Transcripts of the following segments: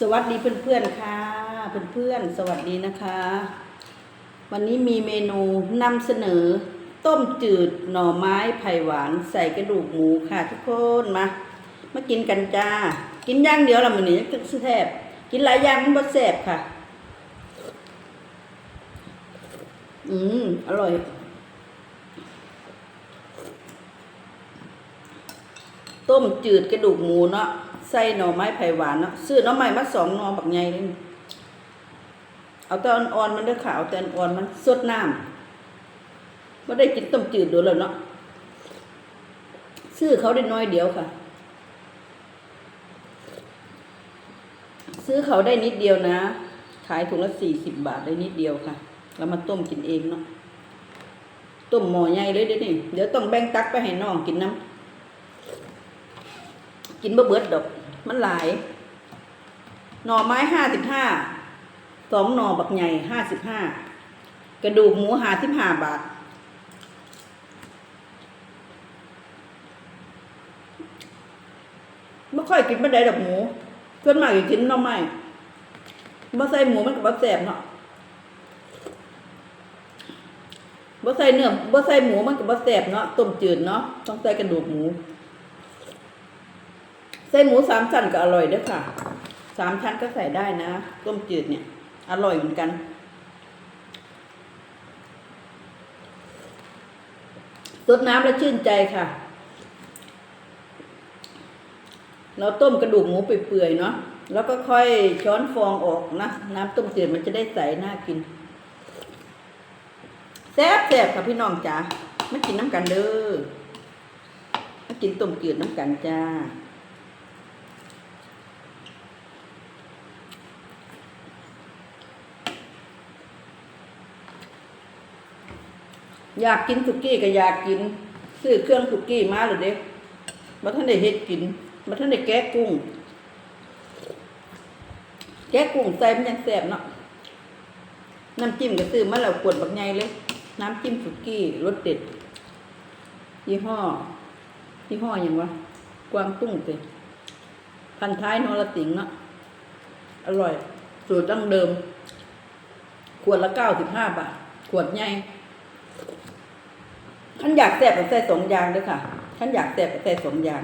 สวัสดีเพื่อนๆค่ะเพื่อนๆสวัสดีนะคะ วันนี้มีเมนูนำเสนอ ต้มจืดหน่อไม้ไผ่หวาน ใส่กระดูกหมูค่ะทุกคนมามากินกันจ้า กินย่างเดียวละมันนี้จะแซ่บกินหลายอย่างมันบ่แซ่บค่ะ อืมอร่อยต้มจืดกระดูกหมูเนาะ ใส่หน่อไม้ไผ่หวานเนาะซื้อหน่อไม้มาสองหน่อบักใหญ่เลยเอาแต่อ่อนๆมันเด้อค่ะเอาแต่อ่อนมันสดน้ำไม่ได้กินต้มจืดดูแล้วเนาะซื้อเขาได้น้อยเดียวค่ะ ซื้อเขาได้นิดเดียวนะ ขายถุงละสี่สิบบาทได้นิดเดียวค่ะแล้วมาต้มกินเองเนาะต้มหม้อใหญ่เลยเดี๋ยวนี้เดี๋ยวต้องแบ่งตักไปให้น้องกินน้ำกินบ่เบิดดอก มันหลาย หน่อไม้ห้าสิบห้า สองหน่อบักใหญ่ห้าสิบห้า กระดูกหมูห้าสิบห้าบาท ไม่ค่อยกินไม่ได้ดอกหมูส่วนมากจะกินหน่อไม้บ่ใส่หมูมันก็บ่แซ่บเนาะบ่ใส่เนื้อบ่ใส่หมูมันก็บ่แซ่บเนาะ ต้มจืดเนาะ ต้องใส่กระดูกหมู ส่หมูสามชั้นก็อร่อยด้วยค่ะ สามชั้นก็ใส่ได้นะ ต้มจืดเนี่ย อร่อยเหมือนกัน สดน้ำแล้วชื่นใจค่ะ เราต้มกระดูกหมูเปื่อยๆเนาะ แล้วก็ค่อยช้อนฟองออกนะ น้ำต้มจืดมันจะได้ใสน่ากิน แซ่บแซ่บค่ะพี่น้องจ๋ามากินน้ำกันเด้อมากินต้มจืดน้ำกันจ้า อยากกินสุกี้ก็อยากกิน ซื้อเครื่องสุกี้มาหรือเด็กมาท่านได้เฮ็ดกินมาท่านได้แกะกุ้ง แกะกุ้งใส่มันยังแซ่บเนาะน้ำจิ้มก็ซื้อมาแล้วขวดบักใหญ่เลย น้ำจิ้มสุกี้รสเด็ด ยี่ห้อ ยี่ห้ออย่างวะกวางตุ้งสิพันท้ายนอรติงเนาะอร่อย สูตรดั้งเดิม ขวดละเก้าสิบห้าบาท ขวดใหญ่ ท่านอยากแซ่บก็ใส่สองอย่างด้วยค่ะท่านอยากแซ่บก็ใส่สองอย่าง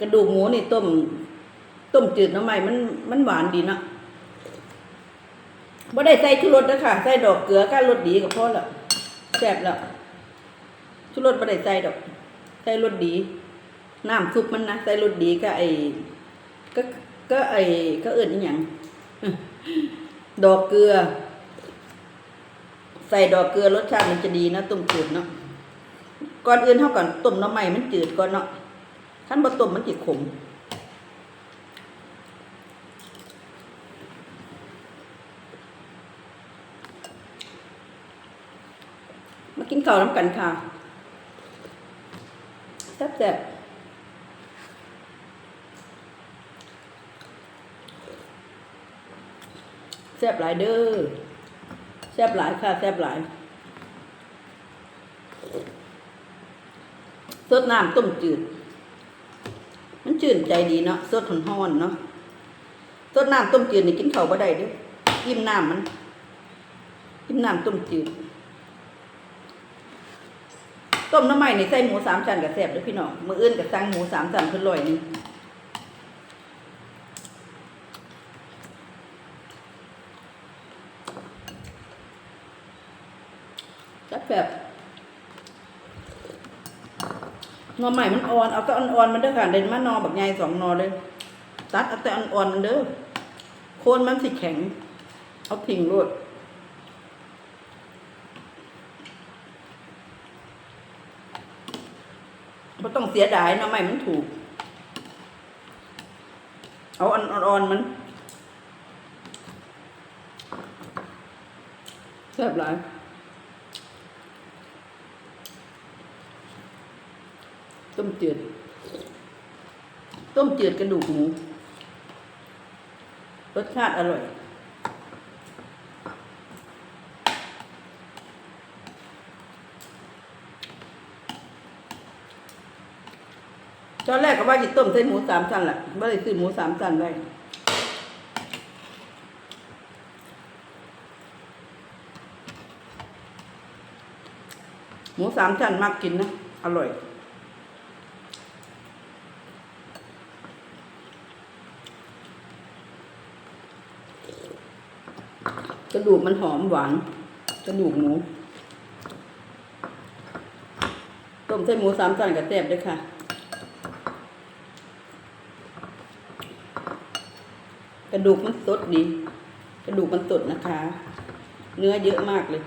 กระดูกหมูนี่ต้ม ต้มจืดน้ำใหม่มันมันหวานดีเนาะบ่ได้ใส่ชูรสนะค่ะใส่ดอกเกลือก้ารสดีก็พอแล้วแซ่บแล้วชูรสบ่ได้ใส่ดอกใส่รสดี น้ำซุปมันนะใส่รสดีก็ไอ้ก็ก็ไอ้ก็เอื่นอีหยังดอกเกลือ ใส่ดอกเกลือรสชาติมันจะดีนะต้มจืดเนาะก่อนอื่นเท่าก่อนต้มน้ำใหม่มันจืดก่อนเนาะขั้นบ่ต้มมันจิขมมากินข้าวน้ำกันค่ะแซ่บๆแซ่บหลายเด้อ แซ่บหลายค่ะแซ่บหลายสดน้ำต้มจืด มันจืดใจดีเนาะสดหอนเนาะสดน้ำต้มจืดนี่กินข้าบ่ได้ด้ออิ่มน้ำมันอิ่มน้ำต้มจืด ต้มน้ำใหม่นี่ใส่หมูสามชั้นกับแซ่บด้อพี่น้องมืออื่นกับสั่งหมูสามชั้นเพิ่นร้อยนึง จัดแบบนอใหม่มันอ่อนเอาแต่อ่อนๆมันเด้อค่ะเด่นมานอบักใหญ่สองนอเลย ตัดเอาแต่อ่อนๆมันเด้อโคนมันสิแข็ง เอาทิ้งโลดไม่ต้องเสียดายเนาะไม่มันถูก เอาอ่อนๆมันแซ่บหลาย ต้มเจืดต้มเจืดกระดูกหมูรสชาติอร่อยชอนแรกก็ว่าจะต้มใส่หมูสามชั้นแหละไม่ได้ซื้อหมูสามชั้นได้หมูสามชั้นมากกินนะ อร่อย กระดูกมันหอมหวาน กระดูกหมู ต้มใส่หมูสามชั้นกับแซ่บด้วยค่ะกระดูกมันสดดี กระดูกมันสดนะคะ เนื้อเยอะมากเลย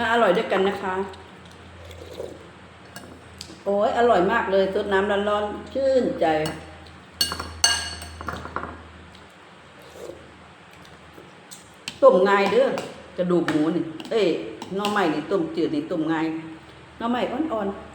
มาอร่อยด้วยกันนะคะ โอ้ยอร่อยมากเลยซดน้ำร้อนๆชื่นใจ ต้มง่ายเด้อกระดูกหมูนี่ เอ้ยน่อใหม่นี่ต้มจืดนี่ต้มง่ายน่อไม้อ่อนๆ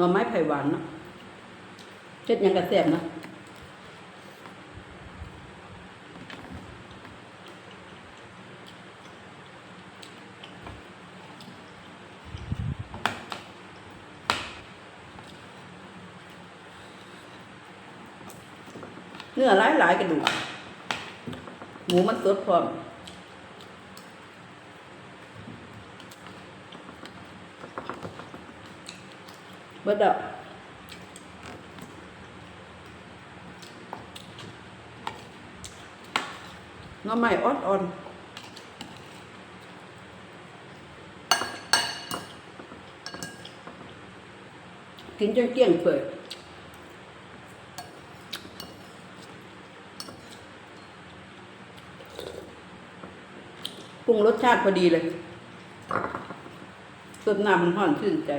น่อไม้ไผ่หวานเนาะเช็ดยังกระแสบเนาะเนื้อหลายหลายๆกระดูกหมูมันสดพร้อม เบิดดอกน้ำใหม่อ่อนๆกินจนเกลี้ยงเปื่อยปรุงรสชาติพอดีเลยสดน้ำมันห่อนชื่นใจ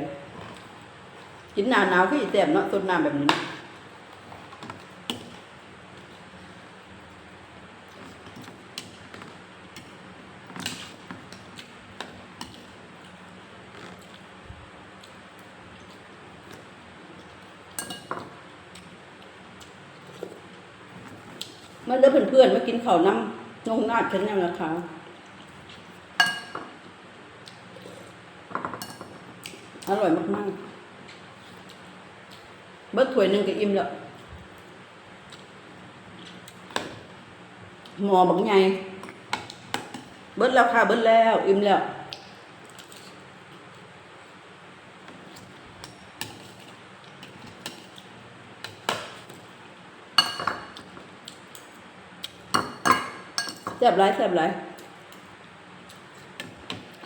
กินหนาวหนาวพี่แสบเนาะสดน้ำแบบนี้นะมาเด้อเพื่อนๆมากินข้าวน้ำนงนาดฉันยังนะคะอร่อยมากๆ เบิดถ้วยหนึ่งก็อิ่มแล้วหมอบักไงเบิดแล้วค่ะ เบิดแล้ว อิ่มแล้วแซ่บไรแซ่บไร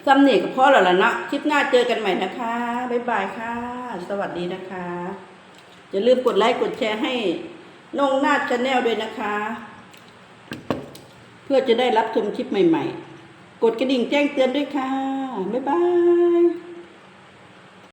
ซ้ำนี่ก็พอแล้วล่ะเนาะ คลิปหน้าเจอกันใหม่นะคะ บ๊ายบายค่ะ สวัสดีนะคะ อย่าลืมกดไลค์กดแชร์ให้น้องนาชาแนลด้วยนะคะ เพื่อจะได้รับชมคลิปใหม่ ๆ กดกระดิ่งแจ้งเตือนด้วยค่ะ บ๊ายบาย